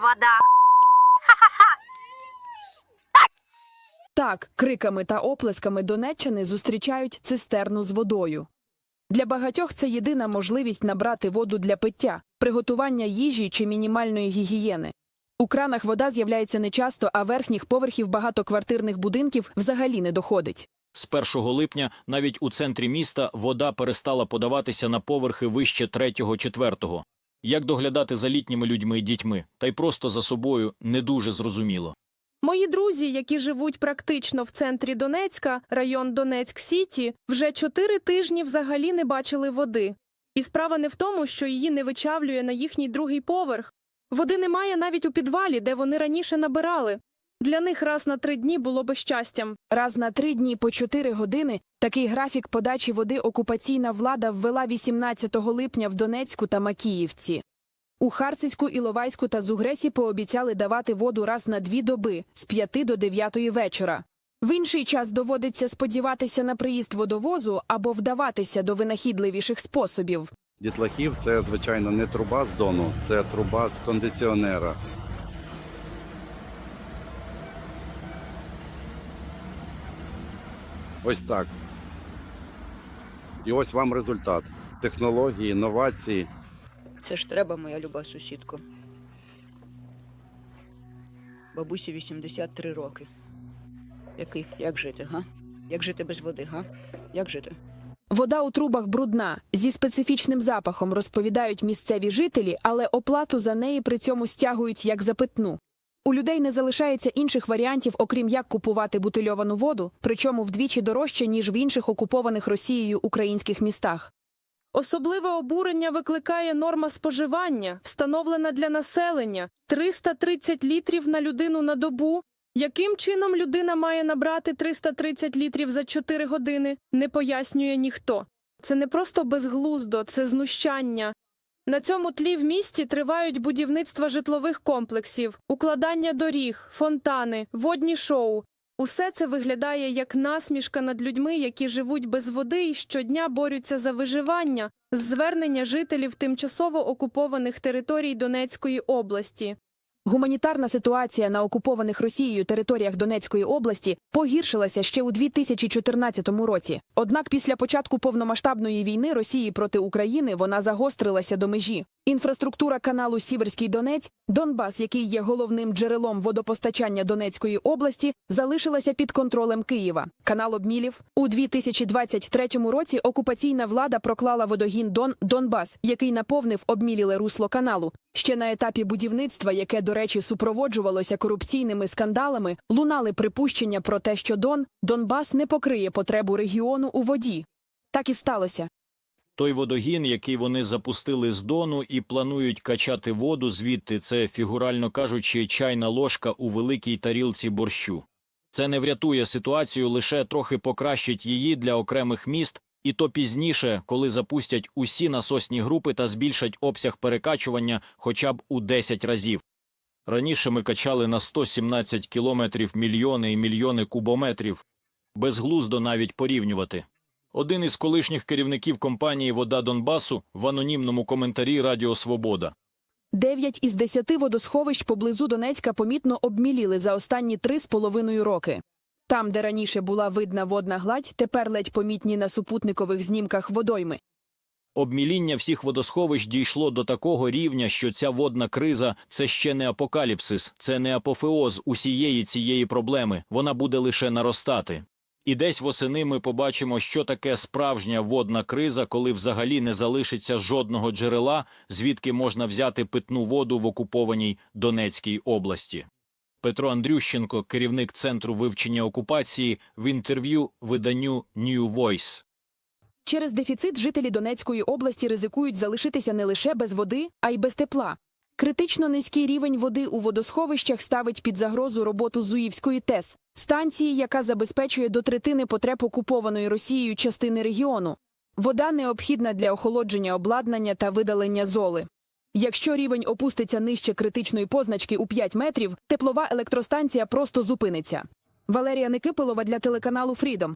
вода. Так, криками та оплесками Донеччини зустрічають цистерну з водою. Для багатьох це єдина можливість набрати воду для пиття, приготування їжі чи мінімальної гігієни. У кранах вода з'являється нечасто, а верхніх поверхів багатоквартирних будинків взагалі не доходить. З 1 липня навіть у центрі міста вода перестала подаватися на поверхи вище третього-четвертого. Як доглядати за літніми людьми і дітьми, та й просто за собою не дуже зрозуміло. Мої друзі, які живуть практично в центрі Донецька, район Донецьк Сіті, вже чотири тижні взагалі не бачили води. І справа не в тому, що її не вичавлює на їхній другий поверх. Води немає навіть у підвалі, де вони раніше набирали. Для них раз на три дні було би щастям. Раз на три дні по чотири години такий графік подачі води окупаційна влада ввела 18 липня в Донецьку та Макіївці. У Харцизьку, Іловайську та Зугресі пообіцяли давати воду раз на дві доби з 5 до 9 вечора. В інший час доводиться сподіватися на приїзд водовозу або вдаватися до винахідливіших способів. Дітлахів це, звичайно, не труба з дону, це труба з кондиціонера. Ось так. І ось вам результат. Технології, інновації. Це ж треба, моя люба сусідко. Бабусі 83 роки. Який? Як жити, га? Як жити без води, га? Як жити? Вода у трубах брудна, зі специфічним запахом, розповідають місцеві жителі, але оплату за неї при цьому стягують як за питну. У людей не залишається інших варіантів, окрім як купувати бутильовану воду, причому вдвічі дорожче, ніж в інших окупованих Росією українських містах. Особливе обурення викликає норма споживання, встановлена для населення 330 літрів на людину на добу. Яким чином людина має набрати 330 літрів за 4 години, не пояснює ніхто. Це не просто безглуздо, це знущання. На цьому тлі в місті тривають будівництва житлових комплексів, укладання доріг, фонтани, водні шоу. Усе це виглядає як насмішка над людьми, які живуть без води і щодня борються за виживання з звернення жителів тимчасово окупованих територій Донецької області. Гуманітарна ситуація на окупованих Росією територіях Донецької області погіршилася ще у 2014 році. Однак після початку повномасштабної війни Росії проти України вона загострилася до межі. Інфраструктура каналу Сіверський Донець, Донбас, який є головним джерелом водопостачання Донецької області, залишилася під контролем Києва. Канал обмілів у 2023 році. Окупаційна влада проклала водогін Дон Донбас, який наповнив обміліле русло каналу. Ще на етапі будівництва, яке, до речі, супроводжувалося корупційними скандалами, лунали припущення про те, що Дон Донбас не покриє потребу регіону у воді. Так і сталося. Той водогін, який вони запустили з дону і планують качати воду звідти, це, фігурально кажучи, чайна ложка у великій тарілці борщу. Це не врятує ситуацію, лише трохи покращить її для окремих міст, і то пізніше, коли запустять усі насосні групи та збільшать обсяг перекачування хоча б у 10 разів. Раніше ми качали на 117 кілометрів мільйони і мільйони кубометрів. Безглуздо навіть порівнювати. Один із колишніх керівників компанії Вода Донбасу в анонімному коментарі Радіо Свобода. Дев'ять із десяти водосховищ поблизу Донецька помітно обміліли за останні три з половиною роки. Там, де раніше була видна водна гладь, тепер ледь помітні на супутникових знімках водойми. Обміління всіх водосховищ дійшло до такого рівня, що ця водна криза це ще не апокаліпсис, це не апофеоз усієї цієї проблеми. Вона буде лише наростати. І десь восени ми побачимо, що таке справжня водна криза, коли взагалі не залишиться жодного джерела, звідки можна взяти питну воду в окупованій Донецькій області. Петро Андрющенко, керівник центру вивчення окупації, в інтерв'ю виданню New Voice. Через дефіцит жителі Донецької області ризикують залишитися не лише без води, а й без тепла. Критично низький рівень води у водосховищах ставить під загрозу роботу Зуївської ТЕС, станції, яка забезпечує до третини потреб окупованої Росією частини регіону. Вода необхідна для охолодження обладнання та видалення золи. Якщо рівень опуститься нижче критичної позначки у 5 метрів, теплова електростанція просто зупиниться. Валерія Никипилова для телеканалу Фрідом.